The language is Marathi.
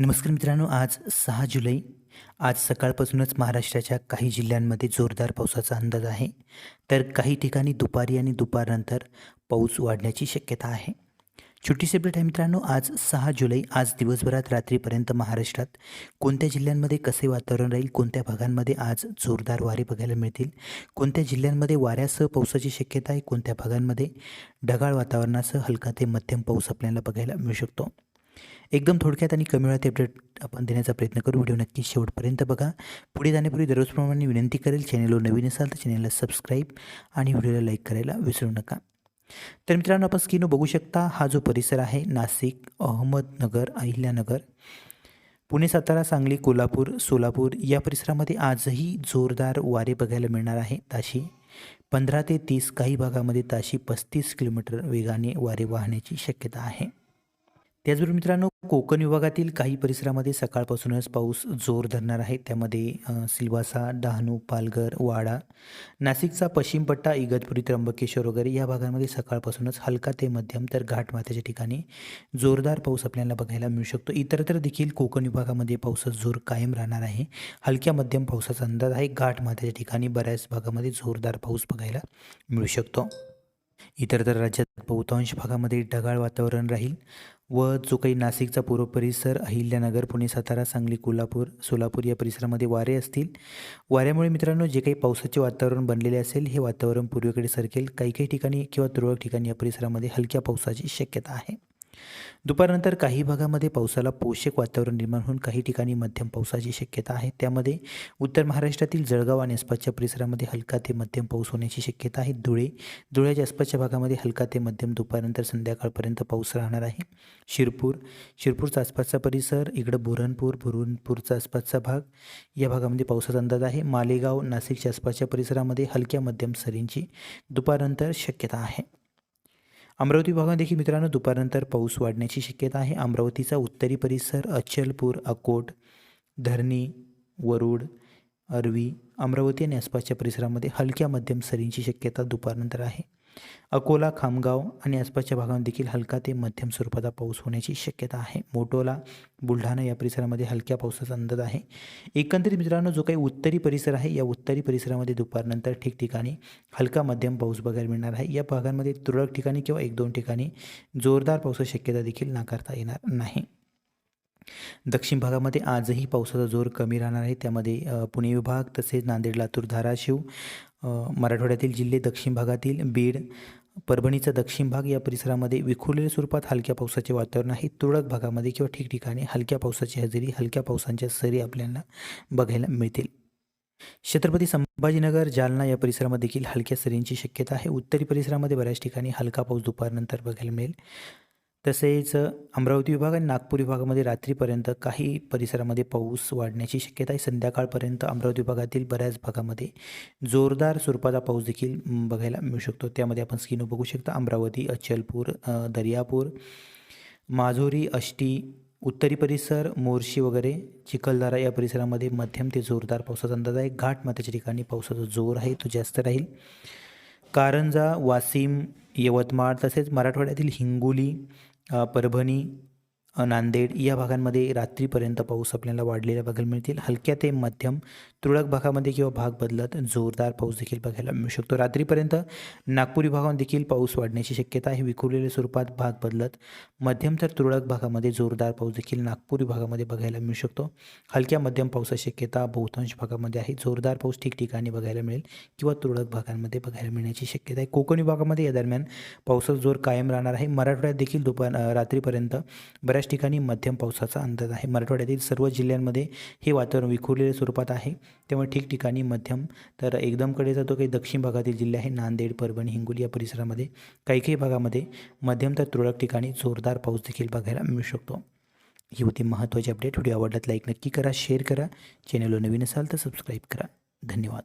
नमस्कार मित्रांनो आज सहा जुलै. आज सकाळपासूनच महाराष्ट्राच्या काही जिल्ह्यांमध्ये जोरदार पावसाचा अंदाज आहे. तर काही ठिकाणी दुपारी आणि दुपारनंतर पाऊस वाढण्याची शक्यता आहे. छोटी सेपरेट आहे मित्रांनो आज सहा जुलै आज दिवसभरात रात्रीपर्यंत महाराष्ट्रात कोणत्या जिल्ह्यांमध्ये कसे वातावरण राहील कोणत्या भागांमध्ये आज जोरदार वारे बघायला मिळतील कोणत्या जिल्ह्यांमध्ये वाऱ्यासह पावसाची शक्यता आहे कोणत्या भागांमध्ये ढगाळ वातावरणासह हलका ते मध्यम पाऊस आपल्याला बघायला मिळू शकतो. एकदम थोडक्यात आणि कमी वेळात अपडेट आपण देण्याचा प्रयत्न करू. व्हिडिओ नक्की शेवटपर्यंत बघा. पुढे जाण्यापूर्वी दररोजप्रमाणे विनंती करेल. चॅनलवर नवीन असाल तर चॅनलला सबस्क्राईब आणि व्हिडिओला लाईक करायला विसरू नका. तर मित्रांनो आपण स्क्रीनवर बघू शकता. हा जो परिसर आहे नाशिक अहमदनगर अहिल्यानगर पुणे सातारा सांगली कोल्हापूर सोलापूर या परिसरामध्ये आजही जोरदार वारे बघायला मिळणार आहे. ताशी पंधरा ते तीस काही भागामध्ये ताशी पस्तीस किलोमीटर वेगाने वारे वाहण्याची शक्यता आहे. त्याचबरोबर मित्रांनो कोकण विभागातील काही परिसरामध्ये सकाळपासूनच पाऊस जोर धरणार आहे. त्यामध्ये सिलवासा सिल्वासा डहाणू पालघर वाडा नाशिकचा पश्चिम पट्टा इगतपुरी त्र्यंबकेश्वर वगैरे या भागांमध्ये सकाळपासूनच हलका ते मध्यम तर घाटमाथ्याच्या ठिकाणी जोरदार पाऊस आपल्याला बघायला मिळू शकतो. इतरत्र देखील कोकण विभागामध्ये पावसाचा जोर कायम राहणार आहे. हलक्या मध्यम पावसाचा अंदाज आहे. घाटमाथ्याच्या ठिकाणी बऱ्याच भागामध्ये जोरदार पाऊस बघायला मिळू शकतो. इतर तर राज्यात बहुतांश भागामध्ये ढगाळ वातावरण राहील व जो काही नाशिकचा पूर्व परिसर अहिल्यानगर पुणे सातारा सांगली कोल्हापूर सोलापूर या परिसरामध्ये वारे असतील. वाऱ्यामुळे मित्रांनो जे काही पावसाचे वातावरण बनलेले असेल हे वातावरण पूर्वेकडे सरकेल. काही काही ठिकाणी किंवा तुरळक ठिकाणी या परिसरामध्ये हलक्या पावसाची शक्यता आहे. दुपारनंतर काही भागामध्ये पावसाला पोषक वातावरण निर्माण होऊन काही ठिकाणी मध्यम पावसाची शक्यता आहे. त्यामध्ये उत्तर महाराष्ट्रातील जळगाव आणि आसपासच्या परिसरामध्ये हलका ते मध्यम पाऊस होण्याची शक्यता आहे. धुळे धुळ्याच्या आसपासच्या भागामध्ये हलका ते मध्यम दुपारनंतर संध्याकाळपर्यंत पाऊस राहणार आहे. शिरपूर शिरपूरचा आसपासचा परिसर इकडं बुरणपूर बुरहानपूरचा आसपासचा भाग या भागामध्ये पावसाचा अंदाज आहे. मालेगाव नाशिकच्या आसपासच्या परिसरामध्ये हलक्या मध्यम सरींची दुपारनंतर शक्यता आहे. अमरावती भागात देखील मित्रांनो दुपारनंतर पाऊस वाढण्याची शक्यता आहे. अमरावतीचा उत्तरी परिसर अचलपूर अकोट धरणी वरुड अरवी अमरावती आणि आसपासच्या परिसरामध्ये हलक्या मध्यम सरींची शक्यता दुपारनंतर आहे. अकोला खामगाव आणि आसपासच्या भागात देखील हलका ते मध्यम स्वरूपाचा पाऊस होण्याची शक्यता आहे. मोटोला बुलढाणा या परिसरामध्ये हलक्या पावसाचा अंदाज आहे. एकंदरीत मित्रांनो जो काही उत्तरी परिसर आहे या उत्तरी परिसरामध्ये दुपारनंतर ठिकठिकाणी हलका मध्यम पाऊस बघायला मिळणार आहे. या भागांमध्ये तुरळक ठिकाणी किंवा एक दोन ठिकाणी जोरदार पावसाची शक्यता देखील नाकारता येणार नाही. दक्षिण भागामध्ये आजही पावसाचा जोर कमी राहणार आहे. त्यामध्ये पुणे विभाग तसेच नांदेड लातूर धाराशिव मराठवाड्यातील जिल्हे दक्षिण भागातील बीड परभणीचा दक्षिण भाग या परिसरामध्ये विखुरलेल्या स्वरूपात हलक्या पावसाचे वातावरण आहे. तुरळक भागामध्ये किंवा ठिकठिकाणी हलक्या पावसाची हजेरी हलक्या पावसांच्या सरी आपल्याला बघायला मिळतील. छत्रपती संभाजीनगर जालना या परिसरामध्ये देखील हलक्या सरींची शक्यता आहे. उत्तरी परिसरामध्ये बऱ्याच ठिकाणी हलका पाऊस दुपारनंतर बघायला मिळेल. तसेच अमरावती विभाग आणि नागपूर विभागामध्ये रात्रीपर्यंत काही परिसरामध्ये पाऊस वाढण्याची शक्यता आहे. संध्याकाळपर्यंत अमरावती विभागातील बऱ्याच भागामध्ये जोरदार स्वरूपाचा पाऊस देखील बघायला मिळू शकतो. त्यामध्ये आपण स्किनो बघू शकता अमरावती अचलपूर दर्यापूर माझोरी अष्टी उत्तरी परिसर मोर्शी वगैरे चिखलदरा या परिसरामध्ये मध्यम ते जोरदार पावसाचा अंदाज आहे. घाटमाथ्याच्या ठिकाणी पावसाचा जोर आहे तो जास्त राहील. कारंजा वाशिम यवतमाळ तसेच मराठवाड्यातील हिंगोली परभणी नांदेड या भागांमध्ये रात्रीपर्यंत पाऊस आपल्याला वाढलेला बघायला मिळतील. हलक्या ते मध्यम तुरळक भागामध्ये किंवा भाग बदलत जोरदार पाऊस देखील बघायला मिळू शकतो. रात्रीपर्यंत नागपुरी भागात देखील पाऊस वाढण्याची शक्यता आहे. विखुरलेल्या स्वरूपात भाग बदलत मध्यम तर तुरळक भागामध्ये जोरदार पाऊस देखील नागपूर विभागामध्ये बघायला मिळू शकतो. हलक्या मध्यम पावसाची शक्यता बहुतांश भागामध्ये आहे. जोरदार पाऊस ठिकठिकाणी बघायला मिळेल किंवा तुरळक भागांमध्ये बघायला मिळण्याची शक्यता आहे. कोकण विभागामध्ये या दरम्यान पावसाचा जोर कायम राहणार आहे. मराठवाड्यात देखील दुपार रात्रीपर्यंत बऱ्याच ठिकाणी मध्यम पावसाचा अंदाज आहे. मराठवाड्यातील सर्व जिल्ह्यांमध्ये हे वातावरण विखुरलेल्या स्वरूपात आहे. त्यामुळे ठिकठिकाणी मध्यम तर एकदमकडे जातो काही दक्षिण भागातील जिल्हे आहे नांदेड परभणी हिंगोली या परिसरामध्ये. काही काही भागामध्ये मध्यम तर तुरळक ठिकाणी जोरदार पाऊस देखील बघायला मिळू शकतो. ही होती महत्त्वाची अपडेट व्हिडिओ आवडल्यात लाईक नक्की करा शेअर करा. चॅनलवर नवीन असाल तर सबस्क्राईब करा. धन्यवाद.